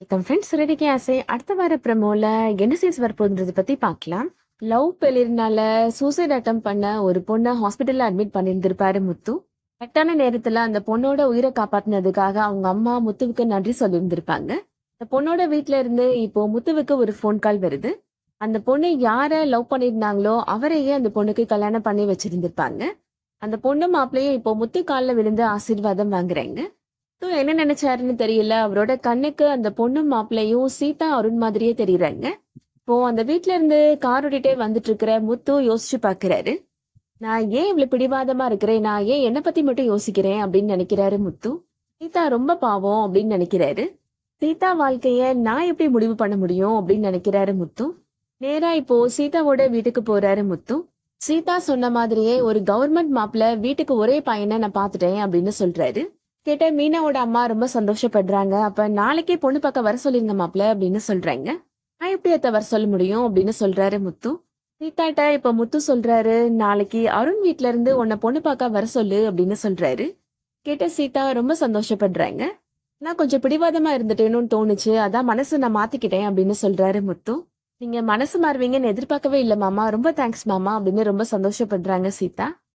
வணக்கம் ஃப்ரெண்ட்ஸ் ரெடிக்கு ஆசை அடுத்த வார பிரமோல என்ன சீன்ஸ் வரப்போகுதுன்றதை பத்தி பார்க்கலாம். லவ் பெலிர்னால சூசைட் அட்டம் பண்ண ஒரு பொண்ணை ஹாஸ்பிட்டல்ல அட்மிட் பண்ணியிருந்திருப்பாரு முத்து. கரெக்டான நேரத்துல அந்த பொண்ணோட உயிரை காப்பாத்தினதுக்காக அவங்க அம்மா முத்துவுக்கு நன்றி சொல்லியிருந்திருப்பாங்க. அந்த பொண்ணோட வீட்ல இருந்து இப்போ முத்துவுக்கு ஒரு ஃபோன் கால் வருது. அந்த பொண்ணு யார லவ் பண்ணியிருந்தாங்களோ அவரையே அந்த பொண்ணுக்கு கல்யாணம் பண்ணி வச்சிருந்திருப்பாங்க. அந்த பொண்ணு மாப்பிள்ளையும் இப்போ முத்து காலில் விழுந்து ஆசீர்வாதம் வாங்குறாங்க. முத்து என்ன நினைச்சாருன்னு தெரியல. அவரோட கண்ணுக்கு அந்த பொண்ணும் மாப்பிள்ளையும் சீதா அருண் மாதிரியே தெரியறாங்க. இப்போ அந்த வீட்ல இருந்து கார் ஓட்டிட்டே வந்துட்டு இருக்கிற முத்து யோசிச்சு பாக்குறாரு. நான் ஏன் இவ்வளவு பிடிவாதமா இருக்கிறேன்? நான் ஏன் என்னை பத்தி மட்டும் யோசிக்கிறேன் அப்படின்னு நினைக்கிறாரு முத்து. சீதா ரொம்ப பாவம் அப்படின்னு நினைக்கிறாரு. சீதா வாழ்க்கைய நான் எப்படி முடிவு பண்ண முடியும் அப்படின்னு நினைக்கிறாரு முத்து. நேரா இப்போ சீதாவோட வீட்டுக்கு போறாரு முத்து. சீதா சொன்ன மாதிரியே ஒரு கவர்மெண்ட் மாப்பிள்ள வீட்டுக்கு ஒரே பையனை நான் பாத்துட்டேன் அப்படின்னு சொல்றாரு. கேட்ட மீனாவோட அம்மா ரொம்ப சந்தோஷப்படுறாங்க. அப்ப நாளைக்கே பொண்ணு பார்க்க வர சொல்லிருங்க மாப்பிள்ள அப்படின்னு சொல்றாங்க. நான் எப்படி அத்தை வர சொல்ல முடியும் அப்படின்னு சொல்றாரு முத்து. சீதாட்ட இப்ப முத்து சொல்றாரு நாளைக்கு அருண் வீட்ல இருந்து உன்னை பொண்ணு பார்க்க வர சொல்லு அப்படின்னு சொல்றாரு. கேட்ட சீதா ரொம்ப சந்தோஷப்படுறாங்க. நான் கொஞ்சம் பிடிவாதமா இருந்துட்டேன்னு தோணுச்சு. அதான் மனசு நான் மாத்திக்கிட்டேன் அப்படின்னு சொல்றாரு முத்து. நீங்க மனசு மாறுவீங்கன்னு எதிர்பார்க்கவே இல்லை மாமா. ரொம்ப தேங்க்ஸ் மாமா அப்படின்னு ரொம்ப சந்தோஷப்படுறாங்க சீதா.